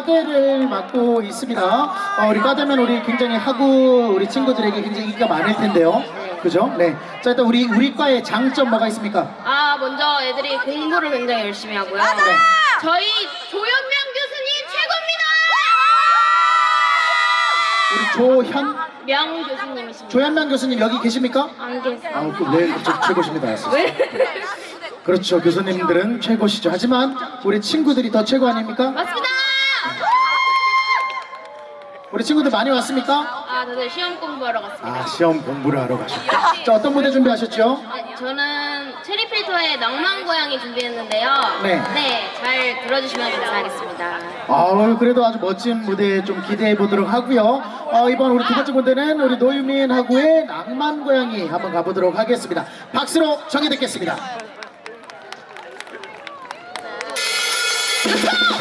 과대를 맡고 있습니다. 어, 우리 과대면 우리 굉장히 하구 우리 친구들에게 굉장히 인기가 많을 텐데요. 그죠? 네. 자 일단 우리 우리 과의 장점 뭐가 있습니까? 아 먼저 애들이 공부를 굉장히 열심히 하고요. 네. 저희 조현명 교수님 최고입니다. 우리 조현 명 교수님이십니다. 조현명 교수님 여기 계십니까? 안 계세요. 아, 그, 네, 저, 최고십니다. 왜? 그렇죠. 교수님들은 최고시죠. 하지만 우리 친구들이 더 최고 아닙니까? 맞습니다. 우리 친구들 많이 왔습니까? 아 다들 시험 공부하러 갔습니다. 아, 시험 공부를 하러 가셨다. 자, 어떤 무대 준비하셨죠? 아, 저는 체리 필터의 낭만 고양이 준비했는데요. 네. 잘 들어주시면 감사하겠습니다. 아, 그래도 아주 멋진 무대 좀 기대해 보도록 하고요. 어, 이번 우리 두 번째 무대는 우리 노유민 하고의 낭만 고양이 한번 가보도록 하겠습니다. 박수로 청해 듣겠습니다.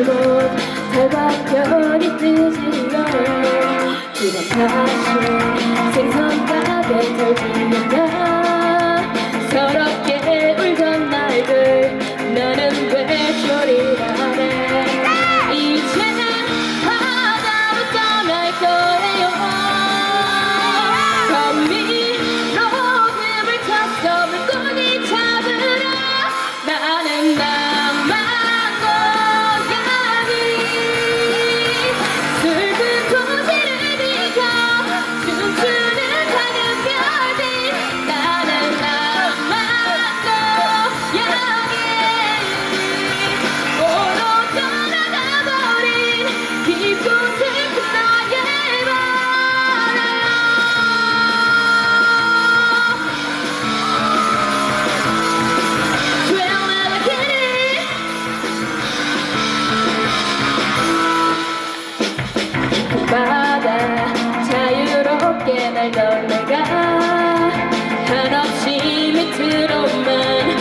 지금 뒷골목 달과 별이 뜨지요. 그건 다시 생선가게 털지는가 한없이 밑으로만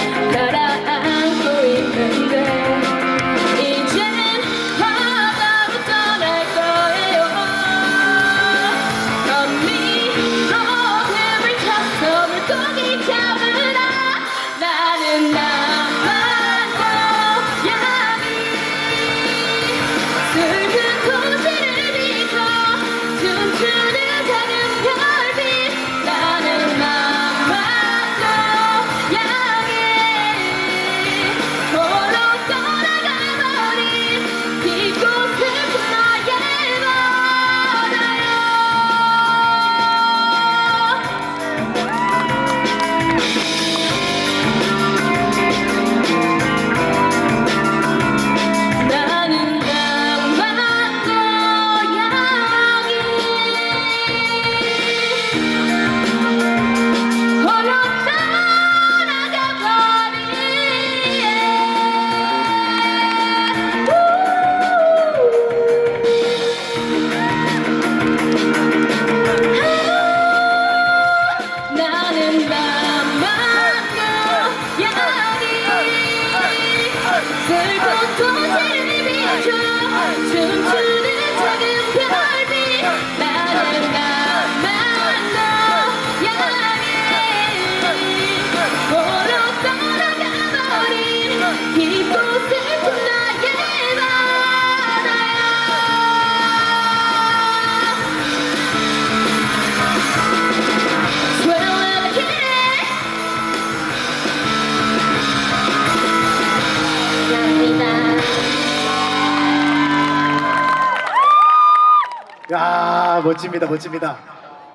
야, 멋집니다. 멋집니다.